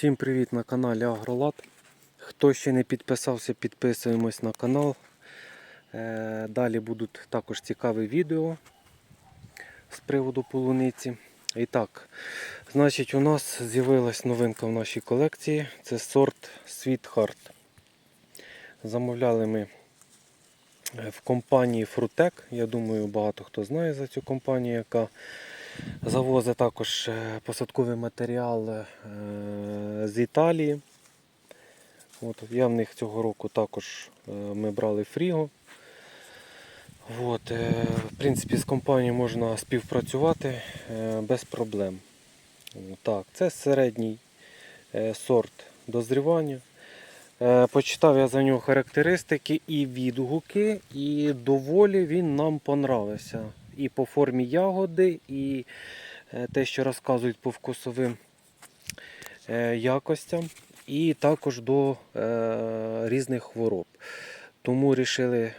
Всім привіт на каналі Агролад. Хто ще не підписався, підписуємось на канал. Е, Далі будуть також цікаві відео з приводу полуниці. І так, значить, у нас з'явилась новинка в нашій колекції. Це сорт Sweetheart. Замовляли ми е, в компанії Frutec. Я думаю, багато хто знає за цю компанію, яка завозить також е, посадковий матеріал е, з Італії. От, я в них цього року також е, ми брали фріго. От, в принципі, з компанією можна співпрацювати без проблем. Так, це середній сорт дозрівання. Почитав я за нього характеристики і відгуки, і доволі він нам понравився. І по формі ягоди, і е, те, що розказують по вкусовим е, якостям, і також до е, різних хвороб. Тому вирішили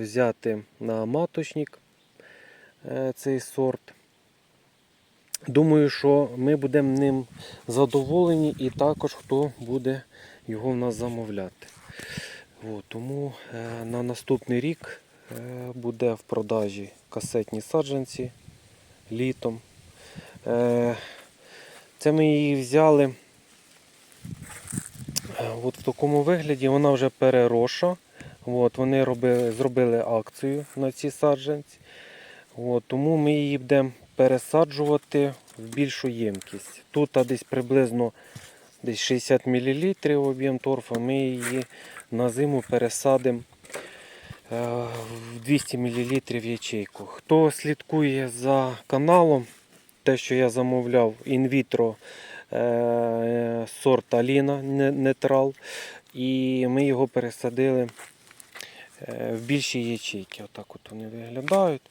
взяти на маточник цей сорт. Думаю, що ми будемо ним задоволені і також хто буде його в нас замовляти. От, тому на наступний рік буде в продажі касетні саджанці літом. Е, це ми її взяли е, от в такому вигляді, вона вже перероша. От, вони робили, зробили акцію на ці саджанці. От, тому ми її будемо пересаджувати в більшу ємкість. Тут десь приблизно десь 60 мл об'єм торфа. Ми її на зиму пересадимо е, 200 мл ячейку. Хто слідкує за каналом, те, що я замовляв інвітро е, сорт Аліна Нетрал, і ми його пересадили е, в більші ячейки. Отак от вони виглядають.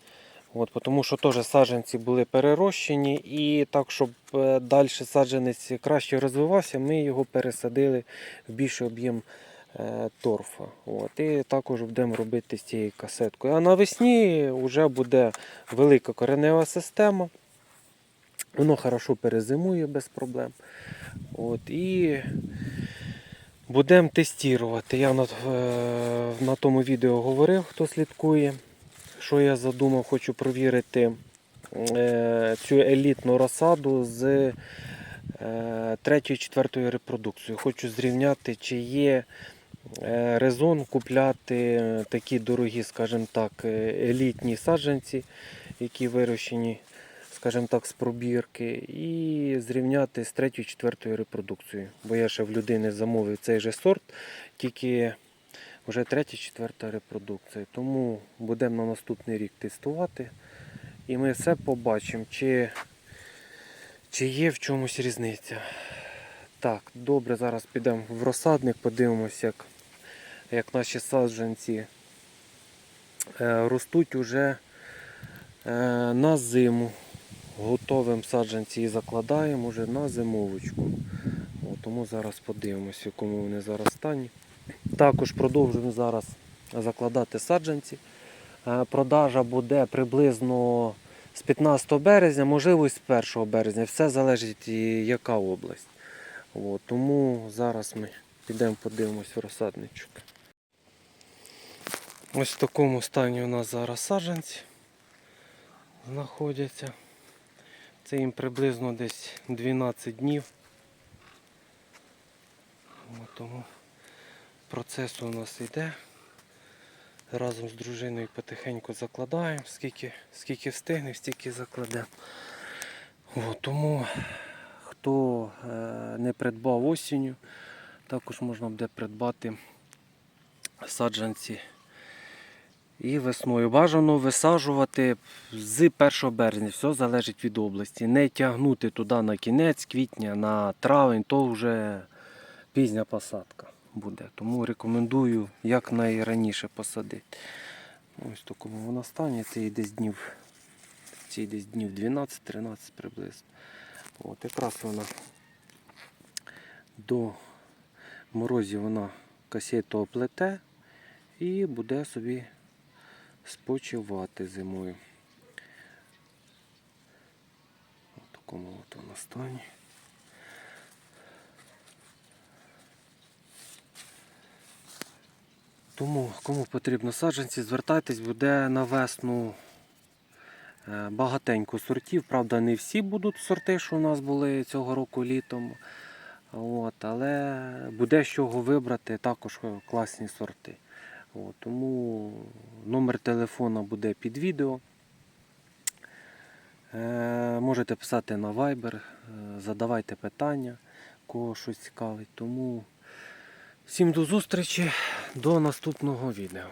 От, тому що теж саджанці були перерощені, і так, щоб е, далі саджанець краще розвивався, ми його пересадили в більший об'єм е, торфа. От, і також будемо робити з цією касеткою. А навесні вже буде велика коренева система. Воно хорошо перезимує без проблем. От, і будемо тестувати. Я на, е, на тому відео говорив, хто слідкує. Що я задумав, хочу провірити е, цю елітну розсаду з е, третьою четвертою репродукцією. Хочу зрівняти, чи є е, резон купляти такі дорогі, скажімо так, е, елітні саджанці, які вирощені, скажімо так, з пробірки, і зрівняти з третьою четвертою репродукцією. Бо я ще в людини замовив цей же сорт, тільки вже третя, четверта репродукція. Тому будемо на наступний рік тестувати. І ми все побачимо, чи, чи є в чомусь різниця. Так, добре, зараз підемо в розсадник, подивимося, як, як наші саджанці е, ростуть уже е, на зиму. Готовим саджанці і закладаємо вже на зимовочку. Тому зараз подивимося, в якому вони зараз стані. Також продовжуємо зараз закладати саджанці. Е, Продажа буде приблизно з 15 березня, можливо і з 1 березня. Все залежить і яка область. Тому зараз ми підемо подивимось в розсадничок. Ось в такому стані у нас зараз саджанці знаходяться. Це їм приблизно десь 12 днів. Тому процес у нас йде. Разом з дружиною потихеньку закладаємо, скільки, скільки встигне, стільки закладемо. От, тому хто е, не придбав осінню, також можна буде придбати саджанці і весною. Бажано висаджувати з 1 березня, все залежить від області. Не тягнути туди на кінець квітня, на травень, то вже пізня посадка буде. Тому рекомендую якнайраніше посадити. Ось такому вона стані, це і десь днів, це десь днів 12-13 приблизно. От якраз вона до морозів вона касету оплете і буде собі спочивати зимою. Ось такому от вона стані. Тому кому потрібно саджанці, звертайтесь, буде на весну е, багатенько сортів. Правда, не всі будуть сорти, що у нас були цього року літом. От, Але буде з чого вибрати також класні сорти. Тому номер телефона буде під відео. Е, можете писати на Viber, е, задавайте питання, кого щось цікавить. Тому всім до зустрічі, до наступного відео.